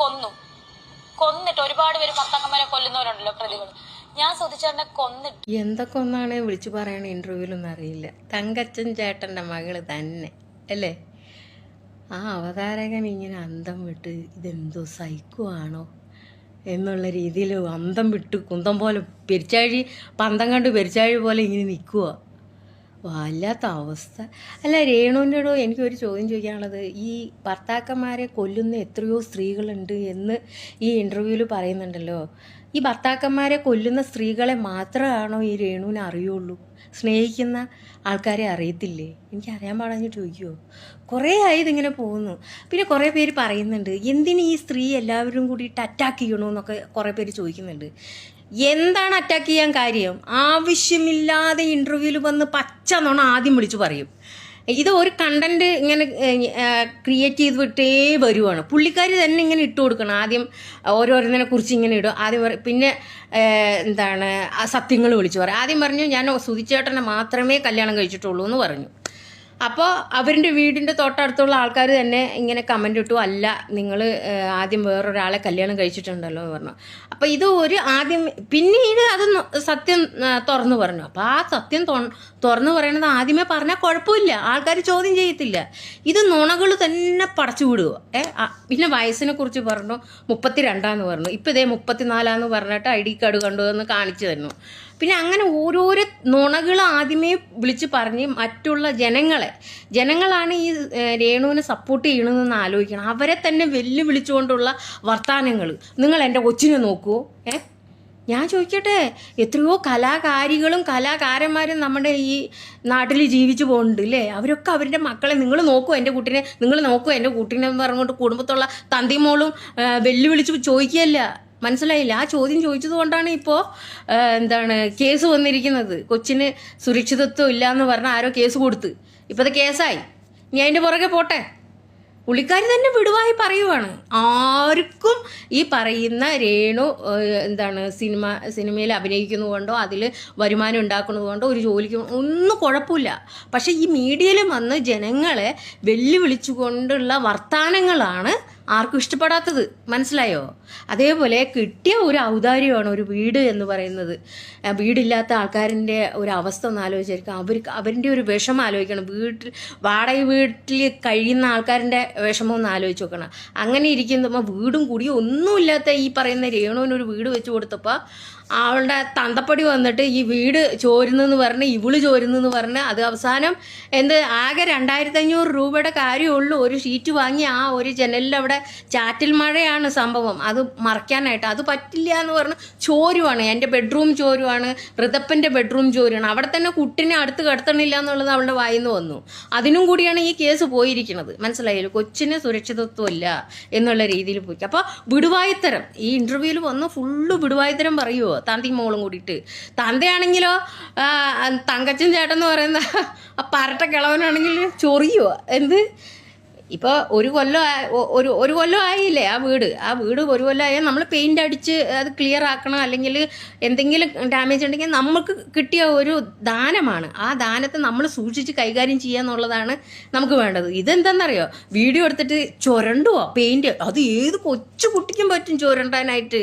കൊന്നു. കൊന്നിട്ട് ഒരുപാട് പേര് ഭർത്താക്കന്മാരെ കൊല്ലുന്നവരുണ്ടല്ലോ പ്രതികൾ ഞാൻ സുധിച്ചേട്ടനെ കൊന്നിട്ട്. എന്തൊക്കെ ഒന്നാണ് വിളിച്ചു പറയണ ഇന്റർവ്യൂലൊന്നും അറിയില്ല. തങ്കച്ചൻ ചേട്ടന്റെ മകൾ തന്നെ അല്ലേ? ആ അവതാരകൻ ഇങ്ങനെ അന്തം വിട്ട് ഇതെന്തോ സൈക്കുവാണോ എന്നുള്ള രീതിയിൽ അന്തം വിട്ട് കുന്തം പോലെ പെരിച്ചാഴി പന്തം കണ്ട് പെരിച്ചാഴി പോലെ ഇങ്ങനെ നിൽക്കുക വല്ലാത്ത അവസ്ഥ. അല്ല രേണുവിന്റെടോ എനിക്കൊരു ചോദ്യം ചോദിക്കാനുള്ളത്. ഈ ഭർത്താക്കന്മാരെ കൊല്ലുന്ന എത്രയോ സ്ത്രീകളുണ്ട് എന്ന് ഈ ഇന്റർവ്യൂവിൽ പറയുന്നുണ്ടല്ലോ. ഈ ഭർത്താക്കന്മാരെ കൊല്ലുന്ന സ്ത്രീകളെ മാത്രമാണോ ഈ രേണുവിന് അറിയുള്ളൂ? സ്നേഹിക്കുന്ന ആൾക്കാരെ അറിയത്തില്ലേ? എനിക്ക് അറിയാൻ പാടാഞ്ഞിട്ട് ചോദിക്കുമോ കുറേ ആയി ഇതിങ്ങനെ പോകുന്നു. പിന്നെ കുറേ പേര് പറയുന്നുണ്ട് എന്തിന് ഈ സ്ത്രീ എല്ലാവരും കൂടിയിട്ട് അറ്റാക്ക് ചെയ്യണമെന്നൊക്കെ കുറേ പേര് ചോദിക്കുന്നുണ്ട്. എന്താണ് അറ്റാക്ക് ചെയ്യാൻ കാര്യം? ആവശ്യമില്ലാതെ ഇന്റർവ്യൂവിൽ വന്ന് പച്ച നുണ ആദ്യം വിളിച്ചു പറയും. ഇത് ഒരു കണ്ടന്റ് ഇങ്ങനെ ക്രിയേറ്റ് ചെയ്ത് വിട്ടേ വരുവാണ്. പുള്ളിക്കാർ തന്നെ ഇങ്ങനെ ഇട്ട് കൊടുക്കണം. ആദ്യം ഓരോരുന്നതിനെ കുറിച്ച് ഇങ്ങനെ ഇടും. ആദ്യം പിന്നെ എന്താണ് സത്യങ്ങൾ വിളിച്ചു പറയും. ആദ്യം പറഞ്ഞു ഞാൻ സുധിച്ചേട്ടനെ മാത്രമേ കല്യാണം കഴിച്ചിട്ടുള്ളൂ എന്ന് പറഞ്ഞു. അപ്പോൾ അവരുടെ വീടിന്റെ തൊട്ടടുത്തുള്ള ആൾക്കാർ തന്നെ ഇങ്ങനെ കമന്റ് ഇട്ടു അല്ല നിങ്ങൾ ആദ്യം വേറൊരാളെ കല്യാണം കഴിച്ചിട്ടുണ്ടല്ലോ എന്ന് പറഞ്ഞു. അപ്പോൾ ഇത് ഒരു ആദ്യം പിന്നീട് അത് സത്യം തുറന്നു പറഞ്ഞു. അപ്പോൾ ആ സത്യം തുറന്നു പറയണത് ആദ്യമേ പറഞ്ഞാൽ കുഴപ്പമില്ല. ആൾക്കാർ ചോദ്യം ചെയ്യത്തില്ല. ഇത് നുണകൾ തന്നെ പടച്ചു വിടുക ഏ പിന്നെ വയസ്സിനെ കുറിച്ച് പറഞ്ഞു മുപ്പത്തി രണ്ടാന്ന് പറഞ്ഞു. ഇപ്പം ഇതേ മുപ്പത്തിനാലാന്ന് പറഞ്ഞിട്ട് ഐ ഡി കാർഡ് കണ്ടുവന്ന് കാണിച്ചു തരുന്നു പിന്നെ അങ്ങനെ ഓരോരോ നുണകൾ ആദ്യമേ വിളിച്ച് പറഞ്ഞ് മറ്റുള്ള ജനങ്ങളെ ജനങ്ങളാണ് ഈ രേണുവിനെ സപ്പോർട്ട് ചെയ്യണമെന്ന് ആലോചിക്കണം. അവരെ തന്നെ വെല്ലുവിളിച്ചുകൊണ്ടുള്ള വർത്തമാനങ്ങൾ നിങ്ങൾ എന്റെ കൊച്ചിനെ നോക്കൂ. ഏ? ഞാൻ ചോദിക്കട്ടെ എത്രയോ കലാകാരികളും കലാകാരന്മാരും നമ്മുടെ ഈ നാട്ടിൽ ജീവിച്ചു പോകുന്നുണ്ട് അല്ലേ അവരൊക്കെ അവരുടെ മക്കളെ നിങ്ങൾ നോക്കൂ എന്റെ കുട്ടീനെ നിങ്ങൾ നോക്കൂ എന്റെ കുട്ടീനെ എന്ന് പറഞ്ഞുകൊണ്ട് കുടുംബത്തുള്ള തന്തിമോളും വെല്ലുവിളിച്ച് ചോദിക്കുകയല്ല. മനസ്സിലായില്ല. ആ ചോദ്യം ചോദിച്ചത് കൊണ്ടാണ് ഇപ്പോൾ എന്താണ് കേസ് വന്നിരിക്കുന്നത്. കൊച്ചിന് സുരക്ഷിതത്വം ഇല്ല എന്ന് പറഞ്ഞാൽ ആരോ കേസ് കൊടുത്ത്. ഇപ്പോൾ അത് കേസായി. ഇനി അതിന്റെ പുറകെ പോട്ടെ. പുള്ളിക്കാരി തന്നെ വിടുവായി പറയുവാണ്. ആർക്കും ഈ പറയുന്ന രേണു എന്താണ് സിനിമ സിനിമയിൽ അഭിനയിക്കുന്നതുകൊണ്ടോ അതിൽ വരുമാനം ഉണ്ടാക്കുന്നതുകൊണ്ടോ ഒരു ജോലിക്ക് ഒന്നും കുഴപ്പമില്ല. പക്ഷേ ഈ മീഡിയയിൽ വന്ന് ജനങ്ങളെ വെല്ലുവിളിച്ചുകൊണ്ടുള്ള വർത്തമാനങ്ങളാണ് ആർക്കും ഇഷ്ടപ്പെടാത്തത്. മനസ്സിലായോ? അതേപോലെ കിട്ടിയ ഒരു ഔദാര്യമാണ് ഒരു വീട് എന്ന് പറയുന്നത്. വീടില്ലാത്ത ആൾക്കാരിന്റെ ഒരു അവസ്ഥ ഒന്ന് ആലോചിച്ചിരിക്കും അവർക്ക് അവരിന്റെ ഒരു വിഷമം ആലോചിക്കണം. വീട്ടിൽ വാടക വീട്ടിൽ കഴിയുന്ന ആൾക്കാരിന്റെ വിഷമം ഒന്ന് ആലോചിച്ച് നോക്കണം. അങ്ങനെ ഇരിക്കുമ്പോൾ വീടും കൂടി ഒന്നുമില്ലാത്ത ഈ പറയുന്ന രേണുവിന് ഒരു വീട് വെച്ച് കൊടുത്തപ്പോൾ അവളുടെ തന്തപ്പടി വന്നിട്ട് ഈ വീട് ചോരുന്നെന്ന് പറഞ്ഞ് ഇവൾ ചോരുന്നെന്ന് പറഞ്ഞ് അത് അവസാനം എന്ത് ആകെ രണ്ടായിരത്തി അഞ്ഞൂറ് രൂപയുടെ കാര്യമുള്ളൂ. ഒരു ഷീറ്റ് വാങ്ങി ആ ഒരു ജനലിൽ അവിടെ ചാറ്റിൽ മഴയാണ് സംഭവം. അത് മറയ്ക്കാനായിട്ട് അത് പറ്റില്ല എന്ന് പറഞ്ഞ് ചോരുവാണ്. എന്റെ ബെഡ്റൂം ചോരുവാണ്. ഋതപ്പന്റെ ബെഡ്റൂം ചോരുവാണ്. അവിടെ തന്നെ കുട്ടിനെ അടുത്ത് കിടത്തണില്ല എന്നുള്ളത് അവളുടെ വായിന്ന് വന്നു. അതിനും കൂടിയാണ് ഈ കേസ് പോയിരിക്കുന്നത്. മനസ്സിലായല്ലോ? കൊച്ചിന് സുരക്ഷിതത്വമില്ല എന്നുള്ള രീതിയിൽ പോയി. അപ്പോൾ വിടുവായിത്തരം. ഈ ഇന്റർവ്യൂവിൽ വന്ന് ഫുള്ള് വിടുവായിത്തരം പറയുമോ തന്തി മോളും കൂടിയിട്ട്. തന്തയാണെങ്കിലോ തങ്കച്ചൻ ചേട്ടൻ എന്ന് പറയുന്ന ആ പരട്ട കിളവനാണെങ്കിൽ ചൊറിയുമോ എന്ത്? ഇപ്പോൾ ഒരു കൊല്ലം ഒരു ഒരു കൊല്ലം ആയില്ലേ ആ വീട്. ആ വീട് ഒരു കൊല്ലം ആയാൽ നമ്മൾ പെയിന്റ് അടിച്ച് അത് ക്ലിയർ ആക്കണം അല്ലെങ്കിൽ എന്തെങ്കിലും ഡാമേജ് ഉണ്ടെങ്കിൽ നമുക്ക് കിട്ടിയ ഒരു ദാനമാണ്. ആ ദാനത്തെ നമ്മൾ സൂക്ഷിച്ച് കൈകാര്യം ചെയ്യുക എന്നുള്ളതാണ് നമുക്ക് വേണ്ടത്. ഇതെന്താണെന്നറിയോ വീഡിയോ എടുത്തിട്ട് ചുരണ്ടുവോ? പെയിന്റ് അത് ഏത് കൊച്ചു കുട്ടിക്കും പറ്റും ചുരണ്ടാനായിട്ട്.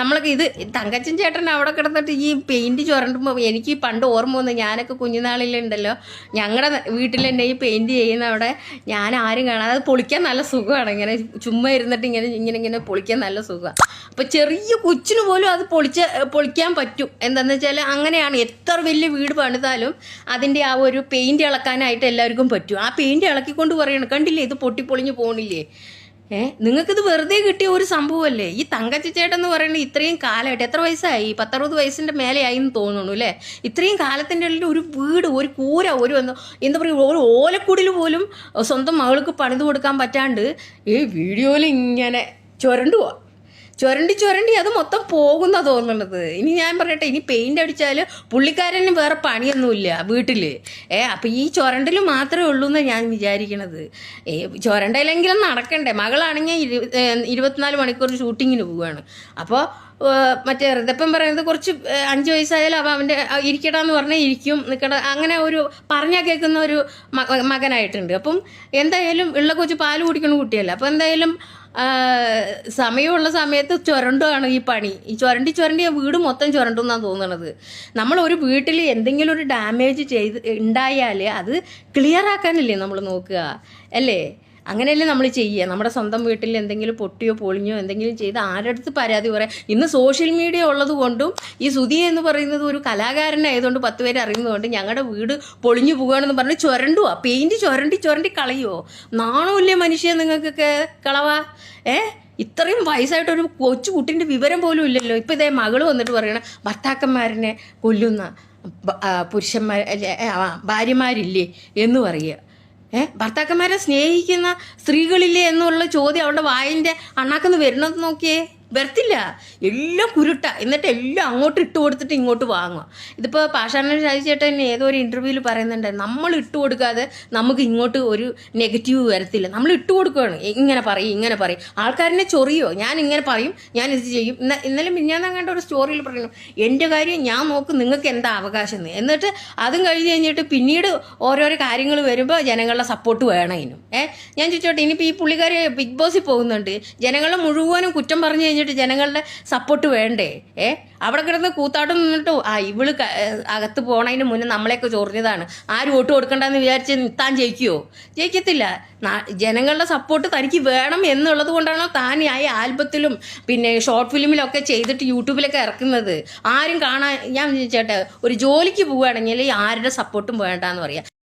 നമ്മളൊക്കെ ഇത് തങ്കച്ചൻ ചേട്ടൻ അവിടെ കിടന്നിട്ട് ഈ പെയിന്റ് ചുരണ്ടുമ്പോൾ എനിക്ക് പണ്ട് ഓർമ്മ വന്നു. ഞാനൊക്കെ കുഞ്ഞുനാളിലുണ്ടല്ലോ. ഞങ്ങളുടെ വീട്ടിൽ തന്നെ ഈ പെയിന്റ് ചെയ്യുന്ന അവിടെ ഞാൻ ആരും കാണാതെ അത് പൊളിക്കാൻ നല്ല സുഖമാണ്. ഇങ്ങനെ ചുമ്മാ ഇരുന്നിട്ട് ഇങ്ങനെ ഇങ്ങനെ ഇങ്ങനെ പൊളിക്കാൻ നല്ല സുഖമാണ് അപ്പോൾ ചെറിയ കൊച്ചിന് പോലും അത് പൊളിച്ച് പൊളിക്കാൻ പറ്റും. എന്താണെന്ന് വെച്ചാൽ അങ്ങനെയാണ്. എത്ര വലിയ വീട് പണിതാലും അതിന്റെ ആ ഒരു പെയിന്റ് ഇളക്കാനായിട്ട് എല്ലാവർക്കും പറ്റും. ആ പെയിന്റ് ഇളക്കിക്കൊണ്ട് പറയണം കണ്ടില്ലേ? ഇത് പൊട്ടിപ്പൊളിഞ്ഞ് പോകണില്ലേ ഏ? നിങ്ങൾക്കിത് വെറുതെ കിട്ടിയ ഒരു സംഭവമല്ലേ? ഈ തങ്കച്ചേട്ടൻ എന്ന് പറയുന്നത് ഇത്രയും കാലമായിട്ട് എത്ര വയസ്സായി? പത്തറുപത് വയസ്സിന്റെ മേലെയായി എന്ന് തോന്നുന്നു അല്ലേ? ഇത്രയും കാലത്തിന്റെ ഉള്ളിൽ ഒരു വീട് ഒരു കൂര ഒരു എന്താ പറയുക ഒരു ഓലക്കുടിൽ പോലും സ്വന്തം മകൾക്ക് പണിത് കൊടുക്കാൻ പറ്റാണ്ട് ഈ വീഡിയോയിൽ ഇങ്ങനെ ചുരണ്ടുവാ. ചുരണ്ടി ചുരണ്ടി അത് മൊത്തം പോകുന്ന തോന്നുന്നത്. ഇനി ഞാൻ പറയട്ടെ ഇനി പെയിന്റ് അടിച്ചാൽ പുള്ളിക്കാരന് വേറെ പണിയൊന്നുമില്ല വീട്ടിൽ ഏ അപ്പം ഈ ചുരണ്ടിൽ മാത്രമേ ഉള്ളൂ എന്ന് ഞാൻ വിചാരിക്കണത്. ഏ ചുരണ്ടയിലെങ്കിലും നടക്കണ്ടേ? മകളാണെങ്കിൽ ഇരു ഇരുപത്തിനാല് മണിക്കൂർ ഷൂട്ടിങ്ങിന് പോവുകയാണ് അപ്പോൾ മറ്റേ ഋതപ്പം പറയുന്നത് കുറച്ച് അഞ്ച് വയസ്സായാലും അവൻ അവന്റെ ഇരിക്കടാന്ന് പറഞ്ഞാൽ ഇരിക്കും. നിൽക്കട അങ്ങനെ ഒരു പറഞ്ഞാൽ കേൾക്കുന്ന ഒരു മകനായിട്ടുണ്ട്. അപ്പം എന്തായാലും ഉള്ള കൊച്ചു പാൽ കുടിക്കുന്ന കുട്ടിയല്ല. അപ്പം എന്തായാലും സമയമുള്ള സമയത്ത് ചുരണ്ടുമാണ് ഈ പണി. ഈ ചുരണ്ടി ചുരണ്ടി വീട് മൊത്തം ചുരണ്ടെന്നാണ് തോന്നുന്നത് നമ്മൾ ഒരു വീട്ടിൽ എന്തെങ്കിലും ഒരു ഡാമേജ് ചെയ്ത് ഉണ്ടായാൽ അത് ക്ലിയർ ആക്കാനല്ലേ നമ്മൾ നോക്കുക. അല്ലേ? അങ്ങനെയല്ലേ നമ്മൾ ചെയ്യുക. നമ്മുടെ സ്വന്തം വീട്ടിൽ എന്തെങ്കിലും പൊട്ടിയോ പൊളിഞ്ഞോ എന്തെങ്കിലും ചെയ്ത് ആരുടെ അടുത്ത് പരാതി പറയാം. ഇന്ന് സോഷ്യൽ മീഡിയ ഉള്ളത് കൊണ്ടും ഈ സുധി എന്ന് പറയുന്നത് ഒരു കലാകാരനായതുകൊണ്ട് പത്ത് പേര് അറിയുന്നതുകൊണ്ട് ഞങ്ങളുടെ വീട് പൊളിഞ്ഞു പോകുകയാണെന്ന് പറഞ്ഞ് ചുരണ്ടുവാ. പെയിന്റ് ചുരണ്ടി ചുരണ്ടി കളയുമോ നാണമില്ലേ മനുഷ്യ നിങ്ങൾക്കൊക്കെ കളവാ? ഏ? ഇത്രയും വയസ്സായിട്ടൊരു കൊച്ചു കുട്ടിന്റെ വിവരം പോലും ഇല്ലല്ലോ. ഇപ്പം ഇതേ മകൾ വന്നിട്ട് പറയണ ഭർത്താക്കന്മാരനെ കൊല്ലുന്ന പുരുഷന്മാർ ഭാര്യമാരില്ലേ? എന്ന് പറയുക. ഏ? ഭർത്താക്കന്മാരെ സ്നേഹിക്കുന്ന സ്ത്രീകളില്ലേ എന്നുള്ള ചോദ്യം അവളുടെ വായിന്റെ അണ്ണാക്കുന്ന് വരുന്നത് നോക്കിയേ. വരത്തില്ല. എല്ലാം കുരുട്ട. എന്നിട്ട് എല്ലാം അങ്ങോട്ട് ഇട്ട് കൊടുത്തിട്ട് ഇങ്ങോട്ട് വാങ്ങുക ഇതിപ്പോൾ പാഷാണൻ രാജചേട്ടൻ ഏതോ ഒരു ഇന്റർവ്യൂവിൽ പറയുന്നുണ്ട് നമ്മൾ ഇട്ട് കൊടുക്കാതെ നമുക്ക് ഇങ്ങോട്ട് ഒരു നെഗറ്റീവ് വരത്തില്ല. നമ്മൾ ഇട്ട് കൊടുക്കുകയാണ് ഇങ്ങനെ പറയും ഇങ്ങനെ പറയും. ആൾക്കാരനെ ചൊറിയോ? ഞാൻ ഇങ്ങനെ പറയും ഞാൻ ഇത് ചെയ്യും. ഇന്ന- ഇന്നലെ മിഞ്ഞാന്ന് കണ്ട ഒരു സ്റ്റോറിയിൽ പറയുന്നു എന്റെ കാര്യം ഞാൻ നോക്കും നിങ്ങൾക്ക് എന്താ അവകാശം എന്ന്. എന്നിട്ട് അതും കഴിഞ്ഞ് കഴിഞ്ഞിട്ട് പിന്നീട് ഓരോരോ കാര്യങ്ങൾ വരുമ്പോൾ ജനങ്ങളുടെ സപ്പോർട്ട് വേണം ഇതിനും ഏഹ് ഞാൻ ചോദിച്ചോട്ടെ ഇനിയിപ്പോൾ ഈ പുള്ളിക്കാർ ബിഗ് ബോസിൽ പോകുന്നുണ്ട്. ജനങ്ങളെ മുഴുവനും കുറ്റം പറഞ്ഞു കഴിഞ്ഞിട്ട് ജനങ്ങളുടെ സപ്പോർട്ട് വേണ്ടേ? ഏ? അവിടെ കിടന്ന് കൂത്താട്ടം നിന്നിട്ട് ആ ഇവൾ അകത്ത് പോണതിന് മുന്നേ നമ്മളെയൊക്കെ ചൊറിഞ്ഞതാണ്. ആരും വോട്ട് കൊടുക്കണ്ടെന്ന് വിചാരിച്ച് താൻ ജയിക്കുമോ ജയിക്കത്തില്ല. ജനങ്ങളുടെ സപ്പോർട്ട് തനിക്ക് വേണം എന്നുള്ളത് കൊണ്ടാണ് താൻ ആ ആൽബത്തിലും പിന്നെ ഷോർട്ട് ഫിലിമിലൊക്കെ ചെയ്തിട്ട് യൂട്യൂബിലൊക്കെ ഇറക്കുന്നത്? ആരും കാണാൻ ഞാൻ ചേട്ടാ ഒരു ജോലിക്ക് പോവുകയാണെങ്കിൽ ആരുടെ സപ്പോർട്ടും വേണ്ടെന്ന് പറയാം.